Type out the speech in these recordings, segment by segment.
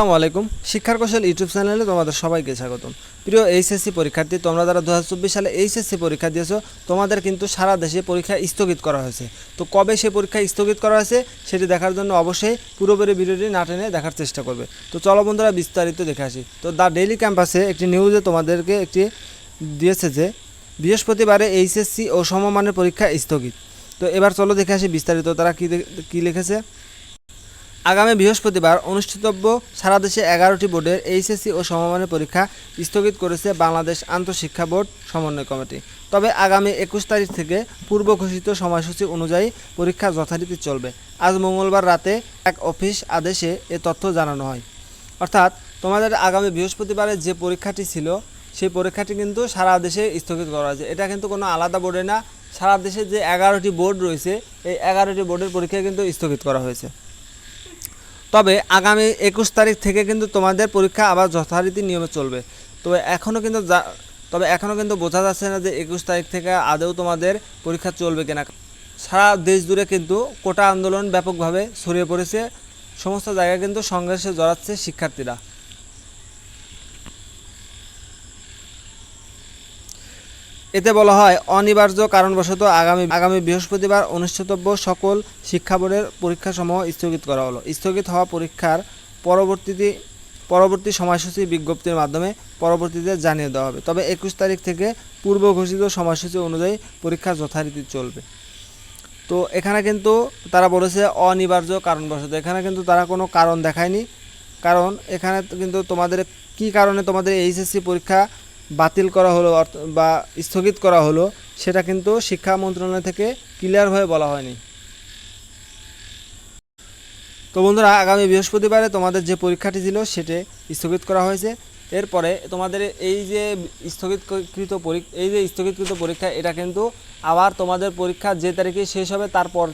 আসসালামু আলাইকুম। শিক্ষার কৌশল ইউটিউব চ্যানেলে তোমাদের সবাইকে স্বাগতম। প্রিয় এইচএসসি পরীক্ষার্থী, তোমরা যারা দু সালে এইচএসসি পরীক্ষা দিয়েছ, তোমাদের কিন্তু সারা দেশে পরীক্ষা স্থগিত করা হয়েছে। তো কবে সে পরীক্ষা স্থগিত করা হয়েছে, সেটি দেখার জন্য অবশ্যই পুরোপুরি ভিডিওটি না টেনে দেখার চেষ্টা করবে। তো চলো বন্ধুরা, বিস্তারিত দেখে আসি। তো দ্য ডেইলি ক্যাম্পাসে একটি নিউজে তোমাদেরকে একটি দিয়েছে যে, বৃহস্পতিবারে এইচএসসি ও সমমানের পরীক্ষা স্থগিত। তো এবার চলো দেখে আসি বিস্তারিত, তারা কী কী লিখেছে। আগামী বৃহস্পতিবার অনুষ্ঠিতব্য সারা দেশে এগারোটি বোর্ডের এইচএসসি ও সমমানের পরীক্ষা স্থগিত করেছে বাংলাদেশ আন্তঃশিক্ষা বোর্ড সমন্বয় কমিটি। তবে আগামী একুশ তারিখ থেকে পূর্ব ঘোষিত সময়সূচি অনুযায়ী পরীক্ষা যথারীতি চলবে। আজ মঙ্গলবার রাতে এক অফিস আদেশে এ তথ্য জানানো হয়। অর্থাৎ তোমাদের আগামী বৃহস্পতিবারের যে পরীক্ষাটি ছিল, সেই পরীক্ষাটি কিন্তু সারা দেশে স্থগিত করা হয়েছে। এটা কিন্তু কোনো আলাদা বোর্ডে না। সারা দেশে যে এগারোটি বোর্ড রয়েছে, এই এগারোটি বোর্ডের পরীক্ষা কিন্তু স্থগিত করা হয়েছে। তবে আগামী একুশ তারিখ থেকে কিন্তু তোমাদের পরীক্ষা আবার যথারীতি নিয়মে চলবে। তবে এখনও কিন্তু যা, তবে এখনও কিন্তু বোঝা যাচ্ছে না যে একুশ তারিখ থেকে আদৌ তোমাদের পরীক্ষা চলবে কিনা। সারা দেশ জুড়ে কিন্তু কোটা আন্দোলন ব্যাপকভাবে ছড়িয়ে পড়েছে। সমস্ত জায়গায় কিন্তু সংঘর্ষে জড়াচ্ছে শিক্ষার্থীরা। এতে বলা হয়, অনিবার্য কারণবশত আগামী আগামী বৃহস্পতিবার অনুষ্ঠিতব্য সকল শিক্ষা বোর্ডের পরীক্ষাসমূহ স্থগিত করা হলো। স্থগিত হওয়া পরীক্ষার পরবর্তীতে, পরবর্তী সময়সূচি বিজ্ঞপ্তির মাধ্যমে পরবর্তীতে জানিয়ে দেওয়া হবে। তবে একুশ তারিখ থেকে পূর্ব ঘোষিত সময়সূচি অনুযায়ী পরীক্ষা যথারীতি চলবে। তো এখানে কিন্তু তারা বলেছে, অনিবার্য কারণবশত। এখানে কিন্তু তারা কোনো কারণ দেখায়নি। কারণ এখানে কিন্তু তোমাদের, কি কারণে তোমাদের এইচএসসি পরীক্ষা বাতিল করা হলো বা স্থগিত করা হলো, সেটা কিন্তু শিক্ষা মন্ত্রণালয় থেকে ক্লিয়ারভাবে বলা হয়নি। তো বন্ধুরা, আগামী বৃহস্পতিবারে তোমাদের যে পরীক্ষাটি ছিল, সেটি স্থগিত করা হয়েছে। এরপরে তোমাদের এই যে স্থগিতকৃত পরীক্ষা এই যে স্থগিতকৃত পরীক্ষা, এটা কিন্তু আবার তোমাদের পরীক্ষা যে তারিখে শেষ হবে, তারপর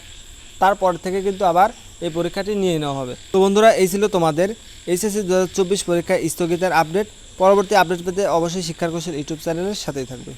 তারপর থেকে কিন্তু আবার এই পরীক্ষাটি নিয়ে নেওয়া হবে। তো বন্ধুরা, এই ছিল তোমাদের এইচএসসি দু হাজার চব্বিশ পরীক্ষা স্থগিতের আপডেট। পরবর্তী আপডেট পেতে অবশ্যই শিক্ষার কৌশল ইউটিউব চ্যানেলের সাথেই থাকবে।